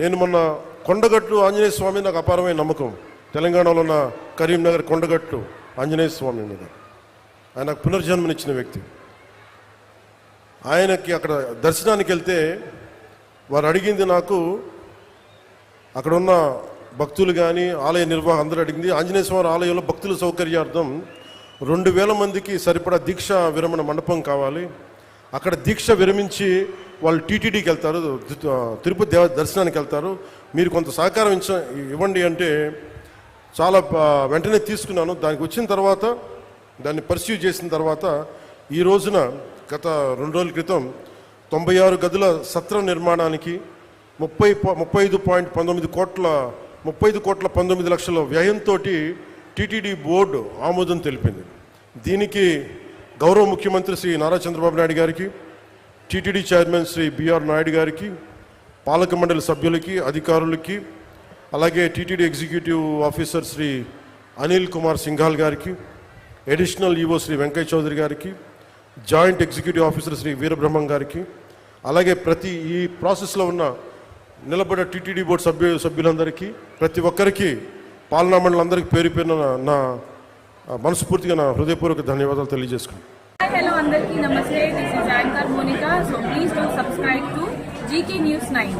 నేను మొన్న కొండగట్టు ఆంజనేయ స్వామి నాకు అపారమైన నమ్మకం. తెలంగాణలో ఉన్న కరీంనగర్ కొండగట్టు ఆంజనేయ స్వామి మీద. ఆయన నాకు పునర్జన్మనిచ్చిన వ్యక్తి. ఆయనకి అక్కడ దర్శనానికి వెళ్తే వారు అడిగింది నాకు అక్కడ ఉన్న భక్తులు కానీ ఆలయ నిర్వాహం అందరూ అడిగింది ఆంజనేయ స్వామి ఆలయంలో భక్తుల సౌకర్యార్థం రెండు వేల మందికి సరిపడా దీక్ష విరమణ మండపం కావాలి. అక్కడ దీక్ష విరమించి వాళ్ళు టీటీడీకి వెళ్తారు తిరుపతి దేవ దర్శనానికి వెళ్తారు. మీరు కొంత సహకారం ఇచ్చ ఇవ్వండి అంటే చాలా వెంటనే తీసుకున్నాను. దానికి వచ్చిన తర్వాత దాన్ని పర్స్యూ చేసిన తర్వాత ఈ రోజున గత రెండు రోజుల క్రితం తొంభై ఆరు గదుల సత్రం నిర్మాణానికి ముప్పై ముప్పై ఐదు పాయింట్ పంతొమ్మిది కోట్ల ముప్పై ఐదు కోట్ల పంతొమ్మిది లక్షల వ్యయంతో టీటీడీ బోర్డు ఆమోదం తెలిపింది. దీనికి గౌరవ ముఖ్యమంత్రి శ్రీ నారా చంద్రబాబు నాయుడు గారికి TTD chairman Shri BR Naidu గారికి పాలక మండలి సభ్యులకి అధికారులకి అలాగే TTD executive officer Shri Anil Kumar Singhal గారికి అడిషనల్ ఈవో శ్రీ వెంకయ్య చౌదరి గారికి joint executive officer Shri Veerabrahmam గారికి అలాగే ప్రతి ఈ ప్రాసెస్లో ఉన్న నిలబడ్డ టీటీడీ బోర్డు సభ్యు సభ్యులందరికీ ప్రతి ఒక్కరికి పాలనా మండలందరికీ పేరు పేరున నా- నా మనస్ఫూర్తిగా నా హృదయపూర్వక ధన్యవాదాలు తెలియజేసుకున్నాను హలో అందరికీ నమస్తే this is anchor Monika so please do subscribe to GK news nine